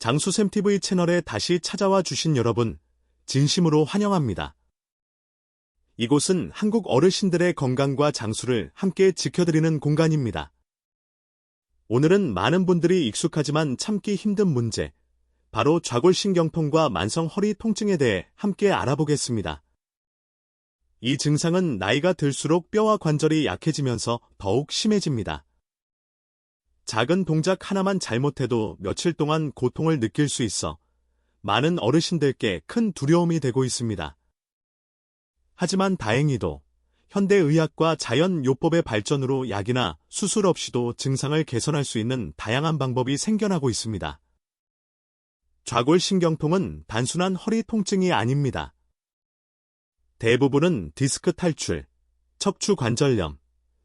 장수샘TV 채널에 다시 찾아와 주신 여러분, 진심으로 환영합니다. 이곳은 한국 어르신들의 건강과 장수를 함께 지켜드리는 공간입니다. 오늘은 많은 분들이 익숙하지만 참기 힘든 문제, 바로 좌골신경통과 만성 허리 통증에 대해 함께 알아보겠습니다. 이 증상은 나이가 들수록 뼈와 관절이 약해지면서 더욱 심해집니다. 작은 동작 하나만 잘못해도 며칠 동안 고통을 느낄 수 있어 많은 어르신들께 큰 두려움이 되고 있습니다. 하지만 다행히도 현대의학과 자연요법의 발전으로 약이나 수술 없이도 증상을 개선할 수 있는 다양한 방법이 생겨나고 있습니다. 좌골신경통은 단순한 허리 통증이 아닙니다. 대부분은 디스크 탈출, 척추 관절염,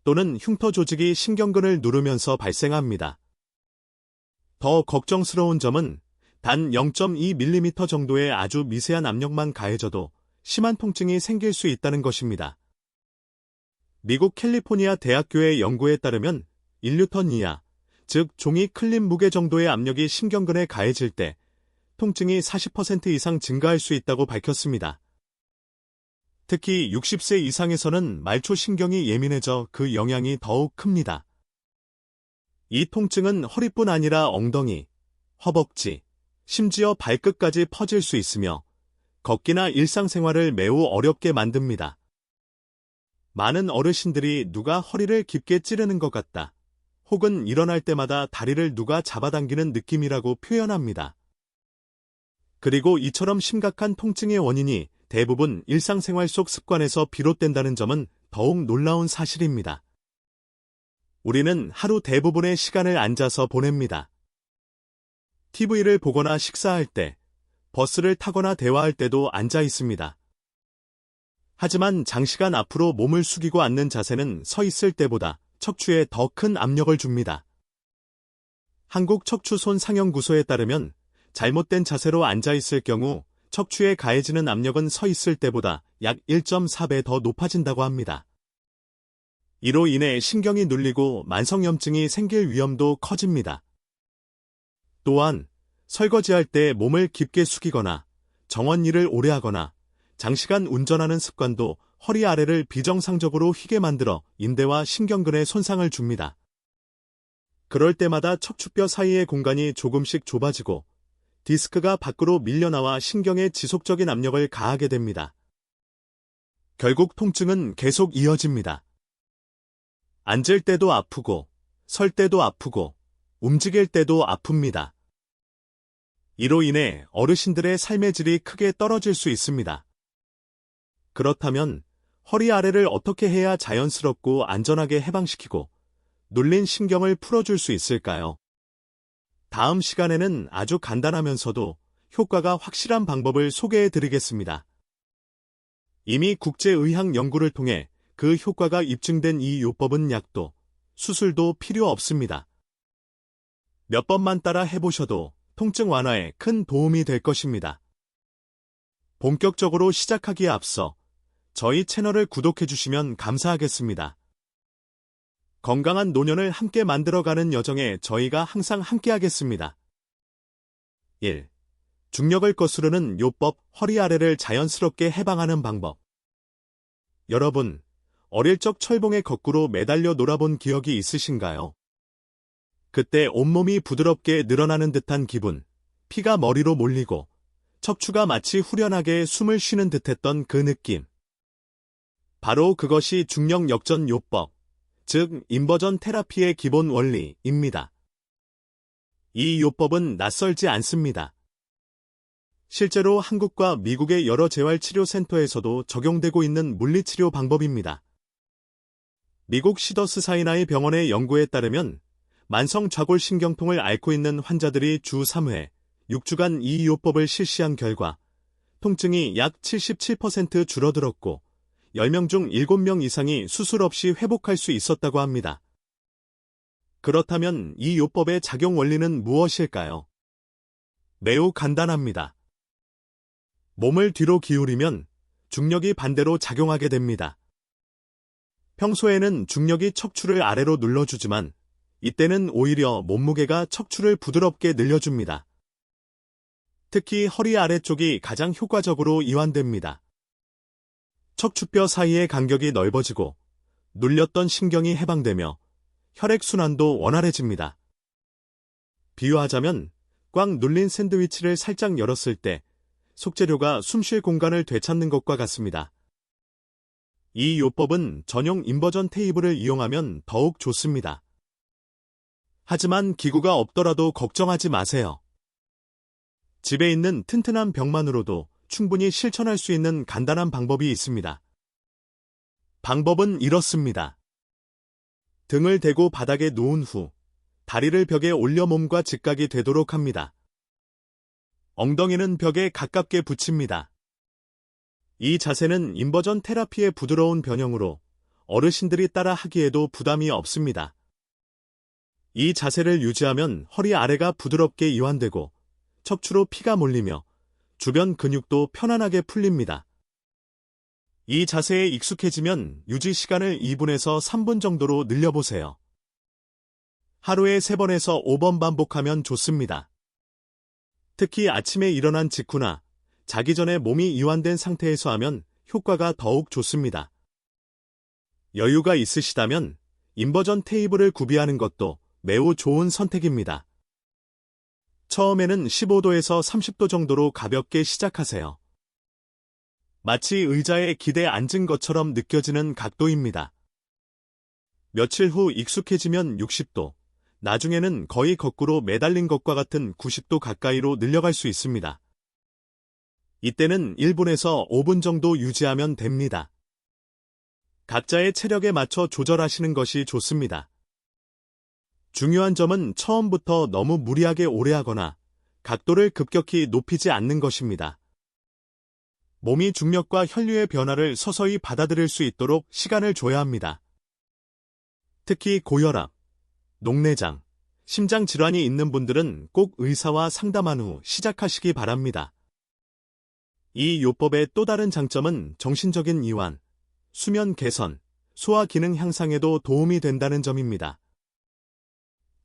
또는 흉터 조직이 신경근을 누르면서 발생합니다. 더 걱정스러운 점은 단 0.2mm 정도의 아주 미세한 압력만 가해져도 심한 통증이 생길 수 있다는 것입니다. 미국 캘리포니아 대학교의 연구에 따르면 1뉴턴 이하, 즉 종이 클린 무게 정도의 압력이 신경근에 가해질 때 통증이 40% 이상 증가할 수 있다고 밝혔습니다. 특히 60세 이상에서는 말초신경이 예민해져 그 영향이 더욱 큽니다. 이 통증은 허리뿐 아니라 엉덩이, 허벅지, 심지어 발끝까지 퍼질 수 있으며 걷기나 일상생활을 매우 어렵게 만듭니다. 많은 어르신들이 누가 허리를 깊게 찌르는 것 같다. 혹은 일어날 때마다 다리를 누가 잡아당기는 느낌이라고 표현합니다. 그리고 이처럼 심각한 통증의 원인이 대부분 일상생활 속 습관에서 비롯된다는 점은 더욱 놀라운 사실입니다. 우리는 하루 대부분의 시간을 앉아서 보냅니다. TV를 보거나 식사할 때, 버스를 타거나 대화할 때도 앉아 있습니다. 하지만 장시간 앞으로 몸을 숙이고 앉는 자세는 서 있을 때보다 척추에 더 큰 압력을 줍니다. 한국 척추손 상영구소에 따르면 잘못된 자세로 앉아 있을 경우 척추에 가해지는 압력은 서 있을 때보다 약 1.4배 더 높아진다고 합니다. 이로 인해 신경이 눌리고 만성염증이 생길 위험도 커집니다. 또한 설거지할 때 몸을 깊게 숙이거나 정원 일을 오래 하거나 장시간 운전하는 습관도 허리 아래를 비정상적으로 휘게 만들어 인대와 신경근에 손상을 줍니다. 그럴 때마다 척추뼈 사이의 공간이 조금씩 좁아지고 디스크가 밖으로 밀려나와 신경에 지속적인 압력을 가하게 됩니다. 결국 통증은 계속 이어집니다. 앉을 때도 아프고, 설 때도 아프고, 움직일 때도 아픕니다. 이로 인해 어르신들의 삶의 질이 크게 떨어질 수 있습니다. 그렇다면 허리 아래를 어떻게 해야 자연스럽고 안전하게 해방시키고 눌린 신경을 풀어줄 수 있을까요? 다음 시간에는 아주 간단하면서도 효과가 확실한 방법을 소개해 드리겠습니다. 이미 국제의학 연구를 통해 그 효과가 입증된 이 요법은 약도, 수술도 필요 없습니다. 몇 번만 따라 해보셔도 통증 완화에 큰 도움이 될 것입니다. 본격적으로 시작하기에 앞서 저희 채널을 구독해 주시면 감사하겠습니다. 건강한 노년을 함께 만들어가는 여정에 저희가 항상 함께하겠습니다. 1. 중력을 거스르는 요법 허리 아래를 자연스럽게 해방하는 방법. 여러분, 어릴 적 철봉에 거꾸로 매달려 놀아본 기억이 있으신가요? 그때 온몸이 부드럽게 늘어나는 듯한 기분, 피가 머리로 몰리고 척추가 마치 후련하게 숨을 쉬는 듯했던 그 느낌. 바로 그것이 중력 역전 요법, 즉 인버전 테라피의 기본 원리입니다. 이 요법은 낯설지 않습니다. 실제로 한국과 미국의 여러 재활치료센터에서도 적용되고 있는 물리치료 방법입니다. 미국 시더스 사이나이 병원의 연구에 따르면 만성 좌골신경통을 앓고 있는 환자들이 주 3회, 6주간 이 요법을 실시한 결과 통증이 약 77% 줄어들었고 10명 중 7명 이상이 수술 없이 회복할 수 있었다고 합니다. 그렇다면 이 요법의 작용 원리는 무엇일까요? 매우 간단합니다. 몸을 뒤로 기울이면 중력이 반대로 작용하게 됩니다. 평소에는 중력이 척추를 아래로 눌러주지만 이때는 오히려 몸무게가 척추를 부드럽게 늘려줍니다. 특히 허리 아래쪽이 가장 효과적으로 이완됩니다. 척추뼈 사이의 간격이 넓어지고 눌렸던 신경이 해방되며 혈액순환도 원활해집니다. 비유하자면 꽉 눌린 샌드위치를 살짝 열었을 때 속재료가 숨쉴 공간을 되찾는 것과 같습니다. 이 요법은 전용 인버전 테이블을 이용하면 더욱 좋습니다. 하지만 기구가 없더라도 걱정하지 마세요. 집에 있는 튼튼한 벽만으로도 충분히 실천할 수 있는 간단한 방법이 있습니다. 방법은 이렇습니다. 등을 대고 바닥에 놓은 후 다리를 벽에 올려 몸과 직각이 되도록 합니다. 엉덩이는 벽에 가깝게 붙입니다. 이 자세는 인버전 테라피의 부드러운 변형으로 어르신들이 따라 하기에도 부담이 없습니다. 이 자세를 유지하면 허리 아래가 부드럽게 이완되고 척추로 피가 몰리며 주변 근육도 편안하게 풀립니다. 이 자세에 익숙해지면 유지 시간을 2분에서 3분 정도로 늘려보세요. 하루에 3번에서 5번 반복하면 좋습니다. 특히 아침에 일어난 직후나 자기 전에 몸이 이완된 상태에서 하면 효과가 더욱 좋습니다. 여유가 있으시다면 인버전 테이블을 구비하는 것도 매우 좋은 선택입니다. 처음에는 15도에서 30도 정도로 가볍게 시작하세요. 마치 의자에 기대 앉은 것처럼 느껴지는 각도입니다. 며칠 후 익숙해지면 60도, 나중에는 거의 거꾸로 매달린 것과 같은 90도 가까이로 늘려갈 수 있습니다. 이때는 1분에서 5분 정도 유지하면 됩니다. 각자의 체력에 맞춰 조절하시는 것이 좋습니다. 중요한 점은 처음부터 너무 무리하게 오래 하거나 각도를 급격히 높이지 않는 것입니다. 몸이 중력과 혈류의 변화를 서서히 받아들일 수 있도록 시간을 줘야 합니다. 특히 고혈압, 녹내장, 심장 질환이 있는 분들은 꼭 의사와 상담한 후 시작하시기 바랍니다. 이 요법의 또 다른 장점은 정신적인 이완, 수면 개선, 소화 기능 향상에도 도움이 된다는 점입니다.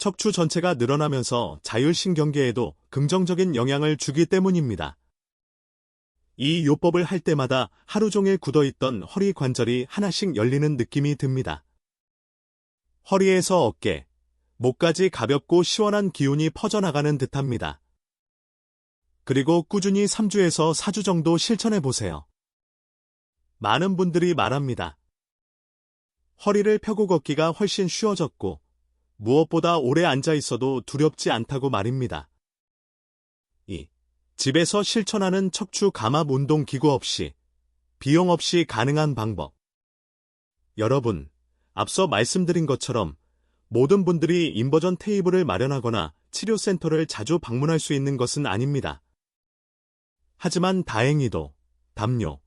척추 전체가 늘어나면서 자율신경계에도 긍정적인 영향을 주기 때문입니다. 이 요법을 할 때마다 하루 종일 굳어있던 허리 관절이 하나씩 열리는 느낌이 듭니다. 허리에서 어깨, 목까지 가볍고 시원한 기운이 퍼져나가는 듯합니다. 그리고 꾸준히 3주에서 4주 정도 실천해 보세요. 많은 분들이 말합니다. 허리를 펴고 걷기가 훨씬 쉬워졌고 무엇보다 오래 앉아 있어도 두렵지 않다고 말입니다. 2. 집에서 실천하는 척추 감압 운동 기구 없이 비용 없이 가능한 방법. 여러분, 앞서 말씀드린 것처럼 모든 분들이 인버전 테이블을 마련하거나 치료센터를 자주 방문할 수 있는 것은 아닙니다. 하지만 다행히도 담요,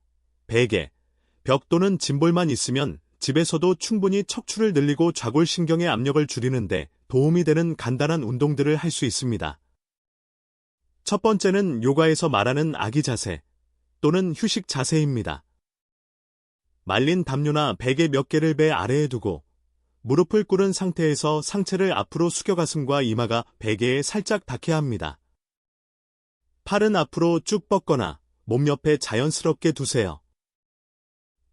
베개, 벽 또는 짐볼만 있으면 집에서도 충분히 척추를 늘리고 좌골신경의 압력을 줄이는데 도움이 되는 간단한 운동들을 할 수 있습니다. 첫 번째는 요가에서 말하는 아기 자세 또는 휴식 자세입니다. 말린 담요나 베개 몇 개를 배 아래에 두고 무릎을 꿇은 상태에서 상체를 앞으로 숙여 가슴과 이마가 베개에 살짝 닿게 합니다. 팔은 앞으로 쭉 뻗거나 몸 옆에 자연스럽게 두세요.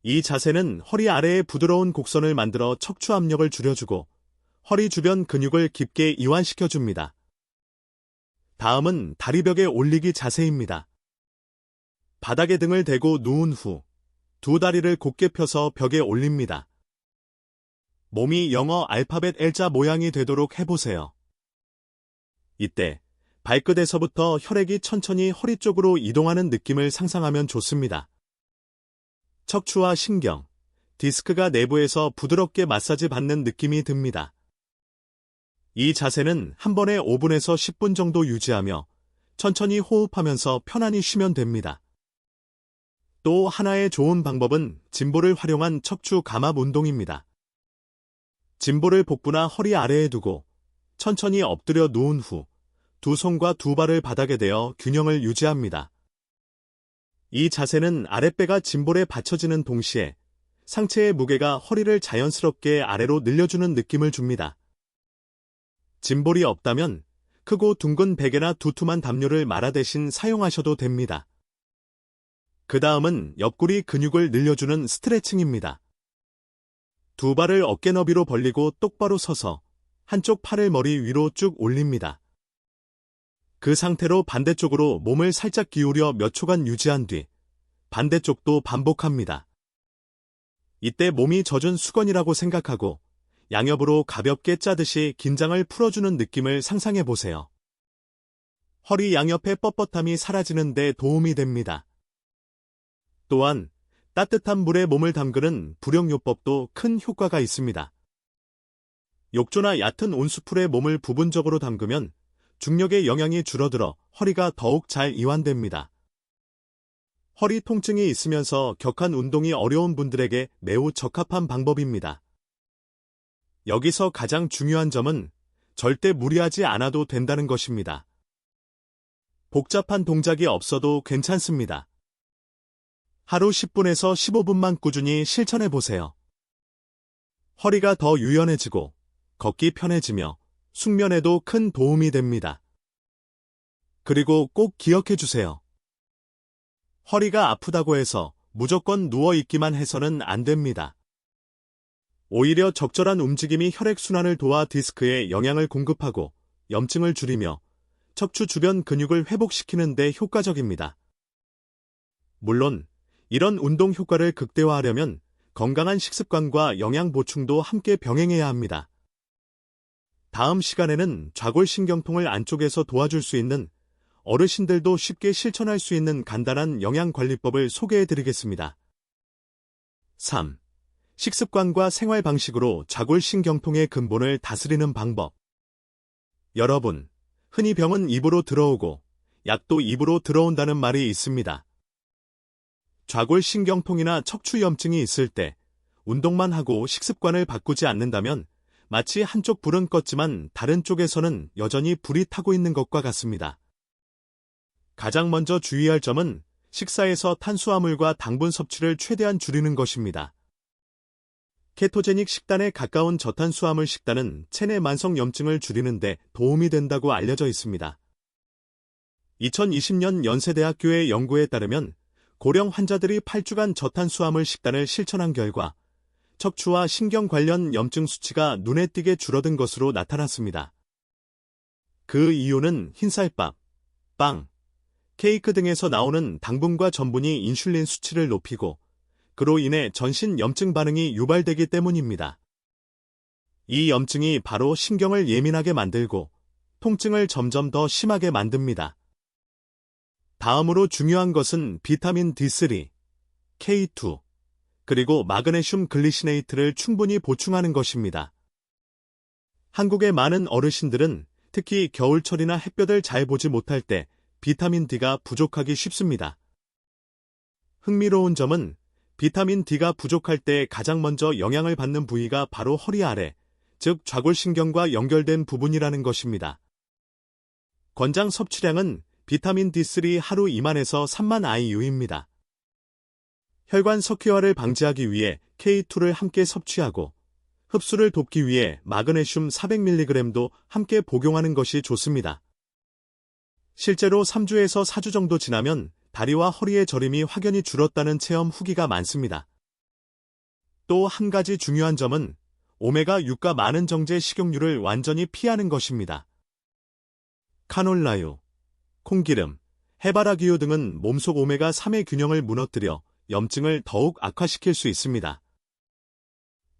이 자세는 허리 아래에 부드러운 곡선을 만들어 척추 압력을 줄여주고 허리 주변 근육을 깊게 이완시켜줍니다. 다음은 다리벽에 올리기 자세입니다. 바닥에 등을 대고 누운 후 두 다리를 곧게 펴서 벽에 올립니다. 몸이 영어 알파벳 L자 모양이 되도록 해보세요. 이때 발끝에서부터 혈액이 천천히 허리 쪽으로 이동하는 느낌을 상상하면 좋습니다. 척추와 신경, 디스크가 내부에서 부드럽게 마사지 받는 느낌이 듭니다. 이 자세는 한 번에 5분에서 10분 정도 유지하며 천천히 호흡하면서 편안히 쉬면 됩니다. 또 하나의 좋은 방법은 짐볼을 활용한 척추 감압 운동입니다. 짐볼을 복부나 허리 아래에 두고 천천히 엎드려 누운 후 두 손과 두 발을 바닥에 대어 균형을 유지합니다. 이 자세는 아랫배가 짐볼에 받쳐지는 동시에 상체의 무게가 허리를 자연스럽게 아래로 늘려주는 느낌을 줍니다. 짐볼이 없다면 크고 둥근 베개나 두툼한 담요를 말아 대신 사용하셔도 됩니다. 그 다음은 옆구리 근육을 늘려주는 스트레칭입니다. 두 발을 어깨 너비로 벌리고 똑바로 서서 한쪽 팔을 머리 위로 쭉 올립니다. 그 상태로 반대쪽으로 몸을 살짝 기울여 몇 초간 유지한 뒤 반대쪽도 반복합니다. 이때 몸이 젖은 수건이라고 생각하고 양옆으로 가볍게 짜듯이 긴장을 풀어주는 느낌을 상상해 보세요. 허리 양옆의 뻣뻣함이 사라지는 데 도움이 됩니다. 또한 따뜻한 물에 몸을 담그는 불용요법도 큰 효과가 있습니다. 욕조나 얕은 온수풀에 몸을 부분적으로 담그면 중력의 영향이 줄어들어 허리가 더욱 잘 이완됩니다. 허리 통증이 있으면서 격한 운동이 어려운 분들에게 매우 적합한 방법입니다. 여기서 가장 중요한 점은 절대 무리하지 않아도 된다는 것입니다. 복잡한 동작이 없어도 괜찮습니다. 하루 10분에서 15분만 꾸준히 실천해 보세요. 허리가 더 유연해지고 걷기 편해지며 숙면에도 큰 도움이 됩니다. 그리고 꼭 기억해 주세요. 허리가 아프다고 해서 무조건 누워 있기만 해서는 안 됩니다. 오히려 적절한 움직임이 혈액순환을 도와 디스크에 영향을 공급하고 염증을 줄이며 척추 주변 근육을 회복시키는 데 효과적입니다. 물론 이런 운동 효과를 극대화하려면 건강한 식습관과 영양 보충도 함께 병행해야 합니다. 다음 시간에는 좌골신경통을 안쪽에서 도와줄 수 있는 어르신들도 쉽게 실천할 수 있는 간단한 영양관리법을 소개해 드리겠습니다. 3. 식습관과 생활 방식으로 좌골신경통의 근본을 다스리는 방법. 여러분, 흔히 병은 입으로 들어오고 약도 입으로 들어온다는 말이 있습니다. 좌골신경통이나 척추염증이 있을 때 운동만 하고 식습관을 바꾸지 않는다면 마치 한쪽 불은 껐지만 다른 쪽에서는 여전히 불이 타고 있는 것과 같습니다. 가장 먼저 주의할 점은 식사에서 탄수화물과 당분 섭취를 최대한 줄이는 것입니다. 케토제닉 식단에 가까운 저탄수화물 식단은 체내 만성 염증을 줄이는데 도움이 된다고 알려져 있습니다. 2020년 연세대학교의 연구에 따르면 고령 환자들이 8주간 저탄수화물 식단을 실천한 결과 척추와 신경 관련 염증 수치가 눈에 띄게 줄어든 것으로 나타났습니다. 그 이유는 흰쌀밥, 빵, 케이크 등에서 나오는 당분과 전분이 인슐린 수치를 높이고 그로 인해 전신 염증 반응이 유발되기 때문입니다. 이 염증이 바로 신경을 예민하게 만들고 통증을 점점 더 심하게 만듭니다. 다음으로 중요한 것은 비타민 D3, K2, 그리고 마그네슘 글리시네이트를 충분히 보충하는 것입니다. 한국의 많은 어르신들은 특히 겨울철이나 햇볕을 잘 보지 못할 때 비타민 D가 부족하기 쉽습니다. 흥미로운 점은 비타민 D가 부족할 때 가장 먼저 영향을 받는 부위가 바로 허리 아래, 즉 좌골신경과 연결된 부분이라는 것입니다. 권장 섭취량은 비타민 D3 하루 2만에서 3만 IU입니다. 혈관 석회화를 방지하기 위해 K2를 함께 섭취하고 흡수를 돕기 위해 마그네슘 400mg도 함께 복용하는 것이 좋습니다. 실제로 3주에서 4주 정도 지나면 다리와 허리의 저림이 확연히 줄었다는 체험 후기가 많습니다. 또 한 가지 중요한 점은 오메가6가 많은 정제 식용유를 완전히 피하는 것입니다. 카놀라유, 콩기름, 해바라기유 등은 몸속 오메가3의 균형을 무너뜨려 염증을 더욱 악화시킬 수 있습니다.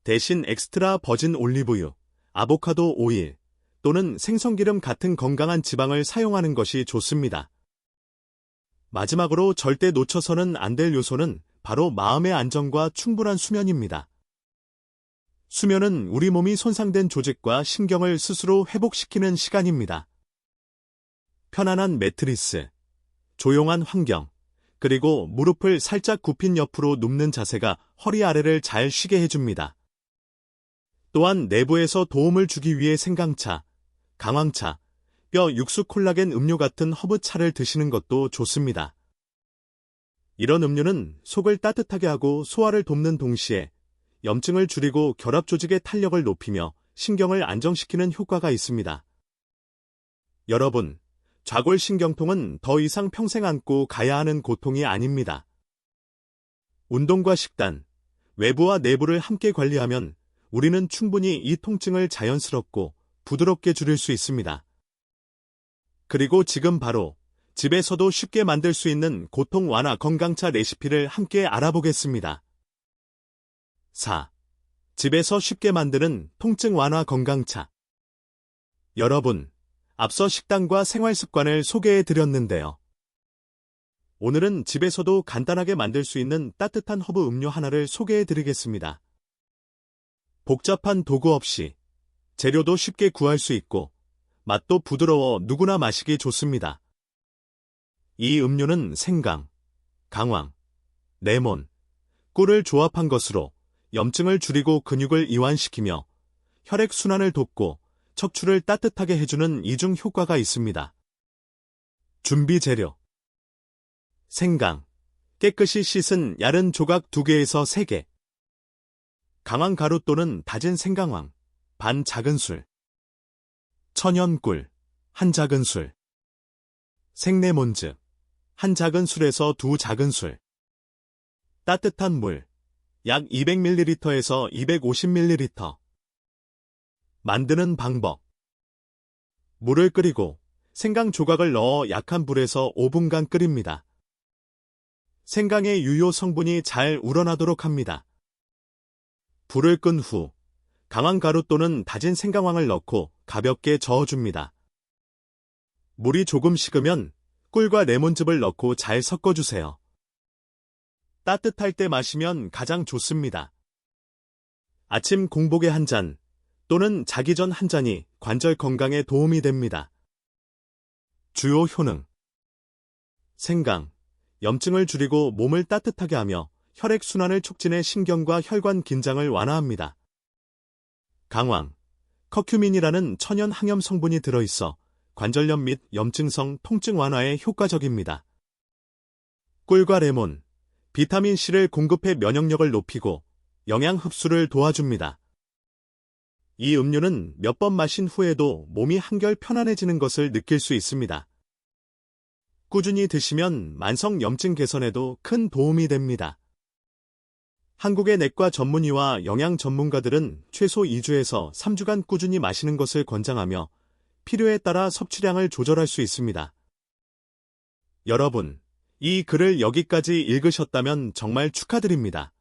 대신 엑스트라 버진 올리브유, 아보카도 오일 또는 생선기름 같은 건강한 지방을 사용하는 것이 좋습니다. 마지막으로 절대 놓쳐서는 안 될 요소는 바로 마음의 안정과 충분한 수면입니다. 수면은 우리 몸이 손상된 조직과 신경을 스스로 회복시키는 시간입니다. 편안한 매트리스, 조용한 환경, 그리고 무릎을 살짝 굽힌 옆으로 눕는 자세가 허리 아래를 잘 쉬게 해줍니다. 또한 내부에서 도움을 주기 위해 생강차, 강황차, 뼈 육수 콜라겐 음료 같은 허브차를 드시는 것도 좋습니다. 이런 음료는 속을 따뜻하게 하고 소화를 돕는 동시에 염증을 줄이고 결합 조직의 탄력을 높이며 신경을 안정시키는 효과가 있습니다. 여러분, 좌골신경통은 더 이상 평생 안고 가야 하는 고통이 아닙니다. 운동과 식단, 외부와 내부를 함께 관리하면 우리는 충분히 이 통증을 자연스럽고 부드럽게 줄일 수 있습니다. 그리고 지금 바로 집에서도 쉽게 만들 수 있는 고통 완화 건강차 레시피를 함께 알아보겠습니다. 4. 집에서 쉽게 만드는 통증 완화 건강차. 여러분, 앞서 식단과 생활 습관을 소개해 드렸는데요. 오늘은 집에서도 간단하게 만들 수 있는 따뜻한 허브 음료 하나를 소개해 드리겠습니다. 복잡한 도구 없이 재료도 쉽게 구할 수 있고 맛도 부드러워 누구나 마시기 좋습니다. 이 음료는 생강, 강황, 레몬, 꿀을 조합한 것으로 염증을 줄이고 근육을 이완시키며 혈액순환을 돕고 척추를 따뜻하게 해주는 이중 효과가 있습니다. 준비 재료. 생강. 깨끗이 씻은 얇은 조각 2개에서 3개. 강황 가루 또는 다진 생강황. 반 작은술. 천연꿀. 한 작은술. 생레몬즙 한 작은술에서 두 작은술. 따뜻한 물. 약 200ml에서 250ml 만드는 방법 물을 끓이고 생강 조각을 넣어 약한 불에서 5분간 끓입니다. 생강의 유효 성분이 잘 우러나도록 합니다. 불을 끈 후 강황 가루 또는 다진 생강황을 넣고 가볍게 저어줍니다. 물이 조금 식으면 꿀과 레몬즙을 넣고 잘 섞어주세요. 따뜻할 때 마시면 가장 좋습니다. 아침 공복에 한 잔 또는 자기 전 한 잔이 관절 건강에 도움이 됩니다. 주요 효능 생강, 염증을 줄이고 몸을 따뜻하게 하며 혈액순환을 촉진해 신경과 혈관 긴장을 완화합니다. 강황, 커큐민이라는 천연 항염 성분이 들어있어 관절염 및 염증성 통증 완화에 효과적입니다. 꿀과 레몬, 비타민C를 공급해 면역력을 높이고 영양 흡수를 도와줍니다. 이 음료는 몇 번 마신 후에도 몸이 한결 편안해지는 것을 느낄 수 있습니다. 꾸준히 드시면 만성 염증 개선에도 큰 도움이 됩니다. 한국의 내과 전문의와 영양 전문가들은 최소 2주에서 3주간 꾸준히 마시는 것을 권장하며 필요에 따라 섭취량을 조절할 수 있습니다. 여러분, 이 글을 여기까지 읽으셨다면 정말 축하드립니다.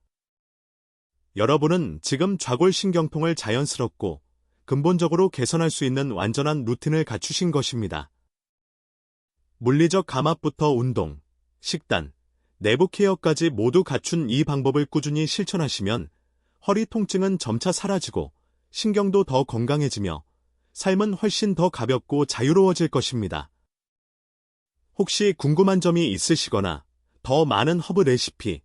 여러분은 지금 좌골신경통을 자연스럽고 근본적으로 개선할 수 있는 완전한 루틴을 갖추신 것입니다. 물리적 감압부터 운동, 식단, 내부 케어까지 모두 갖춘 이 방법을 꾸준히 실천하시면 허리 통증은 점차 사라지고 신경도 더 건강해지며 삶은 훨씬 더 가볍고 자유로워질 것입니다. 혹시 궁금한 점이 있으시거나 더 많은 허브 레시피,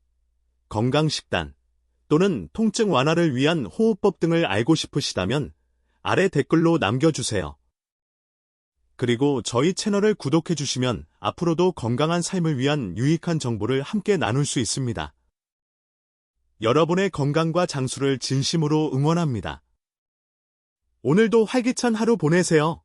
건강 식단 또는 통증 완화를 위한 호흡법 등을 알고 싶으시다면 아래 댓글로 남겨주세요. 그리고 저희 채널을 구독해 주시면 앞으로도 건강한 삶을 위한 유익한 정보를 함께 나눌 수 있습니다. 여러분의 건강과 장수를 진심으로 응원합니다. 오늘도 활기찬 하루 보내세요.